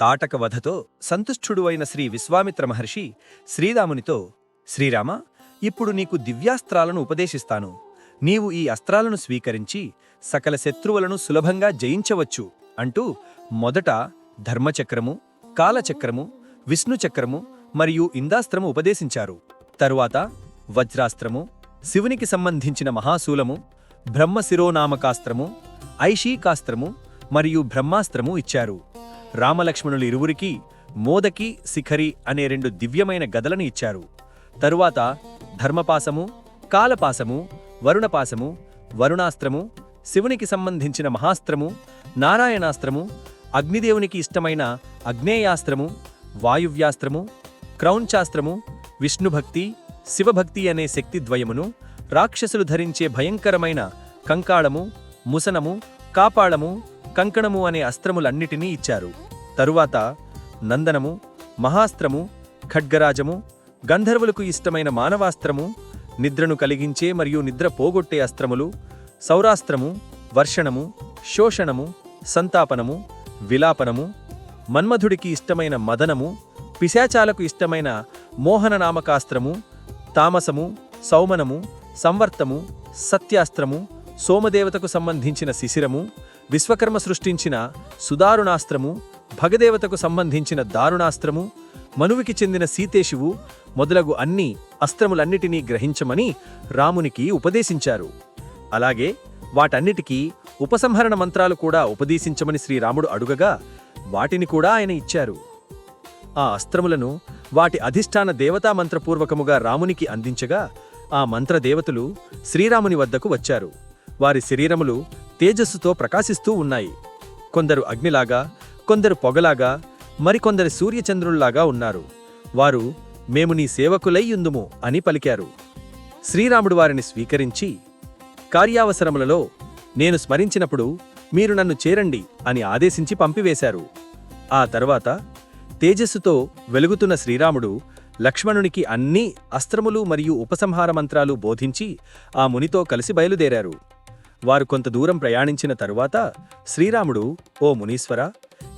తాటక వధతో అయిన శ్రీ విశ్వామిత్ర మహర్షి శ్రీరామునితో శ్రీరామ ఇప్పుడు నీకు దివ్యాస్త్రాలను ఉపదేశిస్తాను. నీవు ఈ అస్త్రాలను స్వీకరించి సకల శత్రువులను సులభంగా జయించవచ్చు అంటూ మొదట ధర్మచక్రము కాలచక్రము విష్ణుచక్రము మరియు ఇందాస్త్రము ఉపదేశించారు. తరువాత వజ్రాస్త్రము శివునికి సంబంధించిన మహాశూలము బ్రహ్మశిరోనామకాస్త్రము ఐషీకాస్త్రము మరియు బ్రహ్మాస్త్రము ఇచ్చారు. రామలక్ష్మణులు ఇరువురికి మోదకి శిఖరి అనే రెండు దివ్యమైన గదలను ఇచ్చారు. తరువాత ధర్మపాసము కాలపాసము వరుణపాసము వరుణాస్త్రము శివునికి సంబంధించిన మహాస్త్రము నారాయణాస్త్రము అగ్నిదేవునికి ఇష్టమైన అగ్నేయాస్త్రము వాయువ్యాస్త్రము క్రౌంచాస్త్రము విష్ణుభక్తి శివభక్తి అనే శక్తిద్వయమును రాక్షసులు ధరించే భయంకరమైన కంకాళము ముసనము కాపాళము కంకణము అనే అస్త్రములన్నిటినీ ఇచ్చారు. తరువాత నందనము మహాస్త్రము ఖడ్గరాజము గంధర్వులకు ఇష్టమైన మానవాస్త్రము నిద్రను కలిగించే మరియు నిద్ర పోగొట్టే అస్త్రములు సౌరాస్త్రము వర్షణము శోషణము సంతాపనము విలాపనము మన్మధుడికి ఇష్టమైన మదనము పిశాచాలకు ఇష్టమైన మోహన నామకాస్త్రము తామసము సౌమనము సంవర్తము సత్యాస్త్రము సోమదేవతకు సంబంధించిన శిశిరము విశ్వకర్మ సృష్టించిన సుదారుణాస్త్రము భగదేవతకు సంబంధించిన దారుణాస్త్రము మనువికి చెందిన సీతేశివు మొదలగు అన్ని అస్త్రములన్నిటినీ గ్రహించమని రామునికి ఉపదేశించారు. అలాగే వాటన్నిటికీ ఉపసంహరణ మంత్రాలు కూడా ఉపదేశించమని శ్రీరాముడు అడుగగా వాటిని కూడా ఆయన ఇచ్చారు. ఆ అస్త్రములను వాటి అధిష్టాన దేవతా మంత్రపూర్వకముగా రామునికి అందించగా ఆ మంత్రదేవతలు శ్రీరాముని వద్దకు వచ్చారు. వారి శరీరములు తేజస్సుతో ప్రకాశిస్తూ ఉన్నాయి. కొందరు అగ్నిలాగా కొందరు పొగలాగా మరికొందరు సూర్యచంద్రుల్లాగా ఉన్నారు. వారు మేము నీ సేవకులైయుందుము అని పలికారు. శ్రీరాముడు వారిని స్వీకరించి కార్యావసరములలో నేను స్మరించినప్పుడు మీరు నన్ను చేరండి అని ఆదేశించి పంపివేశారు. ఆ తర్వాత తేజస్సుతో వెలుగుతున్న శ్రీరాముడు లక్ష్మణునికి అన్ని అస్త్రములు మరియు ఉపసంహార మంత్రాలు బోధించి ఆ మునితో కలిసి బయలుదేరారు. వారు కొంత దూరం ప్రయాణించిన తరువాత శ్రీరాముడు ఓ మునీశ్వర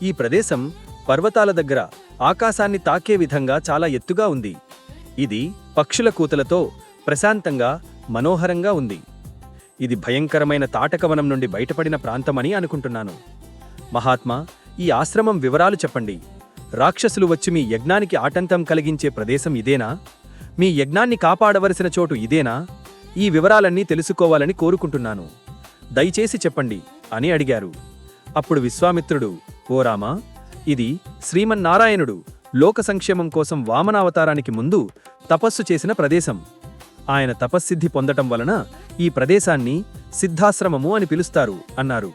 ఈ ప్రదేశం పర్వతాల దగ్గర ఆకాశాన్ని తాకే విధంగా చాలా ఎత్తుగా ఉంది. ఇది పక్షుల కూతలతో ప్రశాంతంగా మనోహరంగా ఉంది. ఇది భయంకరమైన తాటకవనం నుండి బయటపడిన ప్రాంతమని అనుకుంటున్నాను. మహాత్మా ఈ ఆశ్రమం వివరాలు చెప్పండి. రాక్షసులు వచ్చి మీ యజ్ఞానికి ఆటంకం కలిగించే ప్రదేశం ఇదేనా? మీ యజ్ఞాన్ని కాపాడవలసిన చోటు ఇదేనా? ఈ వివరాలన్నీ తెలుసుకోవాలని కోరుకుంటున్నాను. దయచేసి చెప్పండి అని అడిగారు. అప్పుడు విశ్వామిత్రుడు ఓ రామా ఇది శ్రీమన్నారాయణుడు లోక సంక్షేమం కోసం వామనావతారానికి ముందు తపస్సు చేసిన ప్రదేశం. ఆయన తపస్సిద్ధి పొందటం వలన ఈ ప్రదేశాన్ని సిద్ధాశ్రమము అని పిలుస్తారు అన్నారు.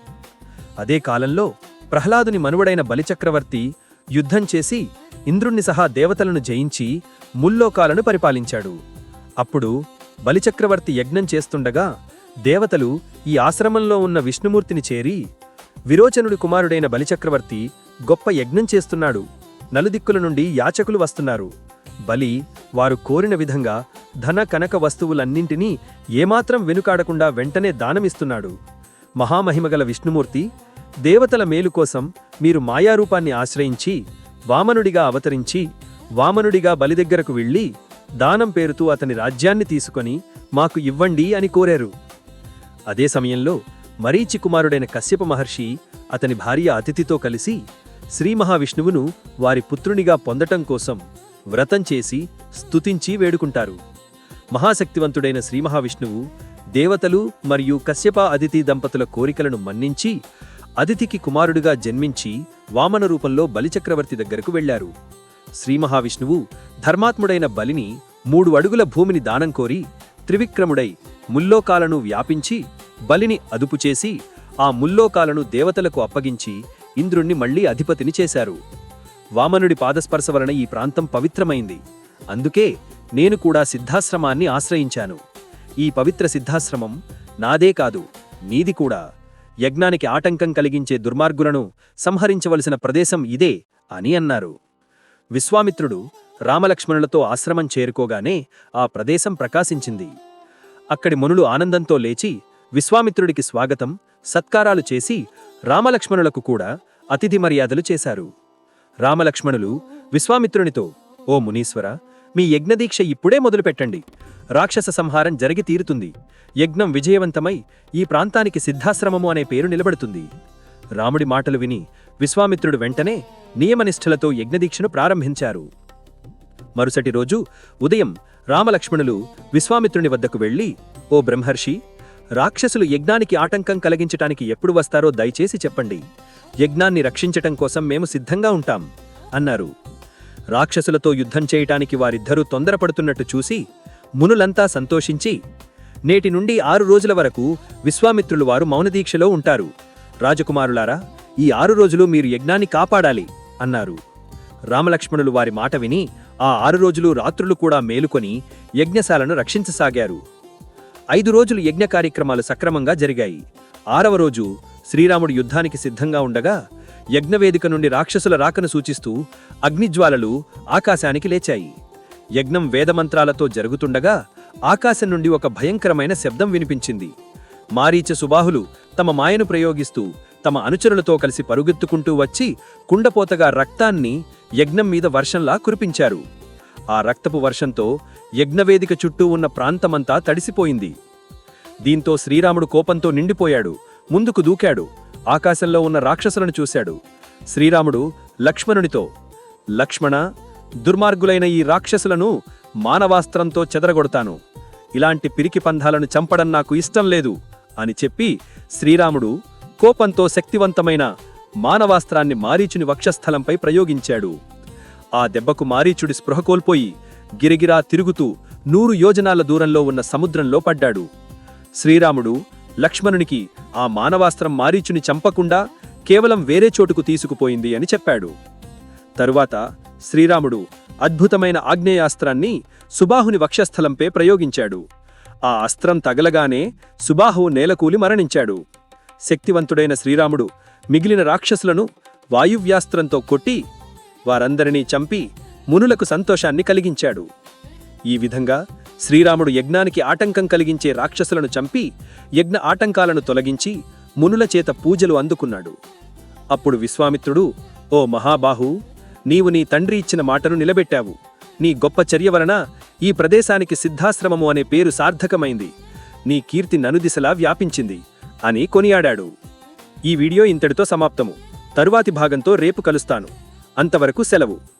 అదే కాలంలో ప్రహ్లాదుని మనువడైన బలిచక్రవర్తి యుద్ధం చేసి ఇంద్రుణ్ణి సహా దేవతలను జయించి ముల్లోకాలను పరిపాలించాడు. అప్పుడు బలిచక్రవర్తి యజ్ఞం చేస్తుండగా దేవతలు ఈ ఆశ్రమంలో ఉన్న విష్ణుమూర్తిని చేరి విరోచనుడి కుమారుడైన బలిచక్రవర్తి గొప్ప యజ్ఞం చేస్తున్నాడు. నలుదిక్కుల నుండి యాచకులు వస్తున్నారు. బలి వారు కోరిన విధంగా ధన కనక వస్తువులన్నింటినీ ఏమాత్రం వెనుకాడకుండా వెంటనే దానమిస్తున్నాడు. మహామహిమగల విష్ణుమూర్తి దేవతల మేలు కోసం మీరు మాయారూపాన్ని ఆశ్రయించి వామనుడిగా అవతరించి వామనుడిగా బలి దగ్గరకు వెళ్ళి దానం పేరుతూ అతని రాజ్యాన్ని తీసుకొని మాకు ఇవ్వండి అని కోరారు. అదే సమయంలో మరీచి కుమారుడైన కశ్యప మహర్షి అతని భార్య అతిథితో కలిసి శ్రీ మహావిష్ణువును వారి పుత్రునిగా పొందటం కోసం వ్రతం చేసి స్తుతించి వేడుకుంటారు. మహాశక్తివంతుడైన శ్రీ మహావిష్ణువు దేవతలు మరియు కశ్యప అతిథి దంపతుల కోరికలను మన్నించి అతిథికి కుమారుడిగా జన్మించి వామన రూపంలో బలిచక్రవర్తి దగ్గరకు వెళ్ళారు శ్రీ మహావిష్ణువు ధర్మాత్ముడైన బలిని మూడు అడుగుల భూమిని దానం కోరి త్రివిక్రముడై ముల్లోకాలను వ్యాపించి బలిని అదుపు చేసి ఆ ముల్లోకాలను దేవతలకు అప్పగించి ఇంద్రుణ్ణి మళ్ళీ అధిపతిని చేశారు. వామనుడి పాదస్పర్శ వలన ఈ ప్రాంతం పవిత్రమైంది. అందుకే నేను కూడా సిద్ధాశ్రమాన్ని ఆశ్రయించాను. ఈ పవిత్ర సిద్ధాశ్రమం నాదే కాదు నీది కూడా. యజ్ఞానికి ఆటంకం కలిగించే దుర్మార్గులను సంహరించవలసిన ప్రదేశం ఇదే అని అన్నారు. విశ్వామిత్రుడు రామలక్ష్మణులతో ఆశ్రమం చేరుకోగానే ఆ ప్రదేశం ప్రకాశించింది. అక్కడి మునులు ఆనందంతో లేచి విశ్వామిత్రుడికి స్వాగతం సత్కారాలు చేసి రామలక్ష్మణులకు కూడా అతిథి మర్యాదలు చేశారు. రామలక్ష్మణులు విశ్వామిత్రునితో ఓ మునీశ్వర మీ యజ్ఞదీక్ష ఇప్పుడే మొదలుపెట్టండి. రాక్షస సంహారం జరిగి తీరుతుంది. యజ్ఞం విజయవంతమై ఈ ప్రాంతానికి సిద్ధాశ్రమము అనే పేరు నిలబడుతుంది. రాముడి మాటలు విని విశ్వామిత్రుడు వెంటనే నియమనిష్ఠలతో యజ్ఞదీక్షను ప్రారంభించారు. మరుసటి రోజు ఉదయం రామలక్ష్మణులు విశ్వామిత్రుని వద్దకు వెళ్ళి ఓ బ్రహ్మర్షి రాక్షసులు యజ్ఞానికి ఆటంకం కలిగించటానికి ఎప్పుడు వస్తారో దయచేసి చెప్పండి. యజ్ఞాన్ని రక్షించటం కోసం మేము సిద్ధంగా ఉంటాం అన్నారు. రాక్షసులతో యుద్ధం చేయటానికి వారిద్దరూ తొందరపడుతున్నట్టు చూసి మునులంతా సంతోషించి నేటి నుండి ఆరు రోజుల వరకు విశ్వామిత్రులు వారు మౌనదీక్షలో ఉంటారు. రాజకుమారులారా ఈ ఆరు రోజులు మీరు యజ్ఞాన్ని కాపాడాలి అన్నారు. రామలక్ష్మణులు వారి మాట విని ఆ ఆరు రోజులు రాత్రులు కూడా మేలుకొని యజ్ఞశాలను రక్షించసాగారు. ఐదు రోజులు యజ్ఞ కార్యక్రమాలు సక్రమంగా జరిగాయి. ఆరవ రోజు శ్రీరాముడు యుద్ధానికి సిద్ధంగా ఉండగా యజ్ఞవేదిక నుండి రాక్షసుల రాకను సూచిస్తూ అగ్నిజ్వాలలు ఆకాశానికి లేచాయి. యజ్ఞం వేదమంత్రాలతో జరుగుతుండగా ఆకాశం నుండి ఒక భయంకరమైన శబ్దం వినిపించింది. మారీచ సుబాహులు తమ మాయను ప్రయోగిస్తూ తమ అనుచరులతో కలిసి పరుగెత్తుకుంటూ వచ్చి కుండపోతగా రక్తాన్ని యజ్ఞం మీద వర్షంలా కురిపించారు. ఆ రక్తపు వర్షంతో యజ్ఞవేదిక చుట్టూ ఉన్న ప్రాంతమంతా తడిసిపోయింది. దీంతో శ్రీరాముడు కోపంతో నిండిపోయాడు ముందుకు దూకాడు ఆకాశంలో ఉన్న రాక్షసులను చూశాడు. శ్రీరాముడు లక్ష్మణునితో లక్ష్మణ దుర్మార్గులైన ఈ రాక్షసులను మానవాస్త్రంతో చెదరగొడతాను. ఇలాంటి పిరికి పంధాలను చంపడం నాకు ఇష్టం లేదు అని చెప్పి శ్రీరాముడు కోపంతో శక్తివంతమైన మానవాస్త్రాన్ని మారీచుని వక్షస్థలంపై ప్రయోగించాడు. ఆ దెబ్బకు మారీచుడి స్పృహ కోల్పోయి గిరిగిరా తిరుగుతూ నూరు యోజనాల దూరంలో ఉన్న సముద్రంలో పడ్డాడు. శ్రీరాముడు లక్ష్మణునికి ఆ మానవాస్త్రం మారీచుని చంపకుండా కేవలం వేరే చోటుకు తీసుకుపోయింది అని చెప్పాడు. తరువాత శ్రీరాముడు అద్భుతమైన ఆగ్నేయాస్త్రాన్ని సుబాహుని వక్షస్థలంపై ప్రయోగించాడు. ఆ అస్త్రం తగలగానే సుబాహు నేలకూలి మరణించాడు. శక్తివంతుడైన శ్రీరాముడు మిగిలిన రాక్షసులను వాయువ్యాస్త్రంతో కొట్టి వారందరినీ చంపి మునులకు సంతోషాన్ని కలిగించాడు. ఈ విధంగా శ్రీరాముడు యజ్ఞానికి ఆటంకం కలిగించే రాక్షసులను చంపి యజ్ఞ ఆటంకాలను తొలగించి మునుల చేత పూజలు అందుకున్నాడు. అప్పుడు విశ్వామిత్రుడు ఓ మహాబాహు నీవు నీ తండ్రి ఇచ్చిన మాటను నిలబెట్టావు. నీ గొప్ప చర్య వలన ఈ ప్రదేశానికి సిద్ధాశ్రమము అనే పేరు సార్థకమైంది. నీ కీర్తి ననుదిశలా వ్యాపించింది అని కొనియాడాడు. ఈ వీడియో ఇంతటితో సమాప్తము. తరువాతి భాగంతో రేపు కలుస్తాను. అంతవరకు సెలవు.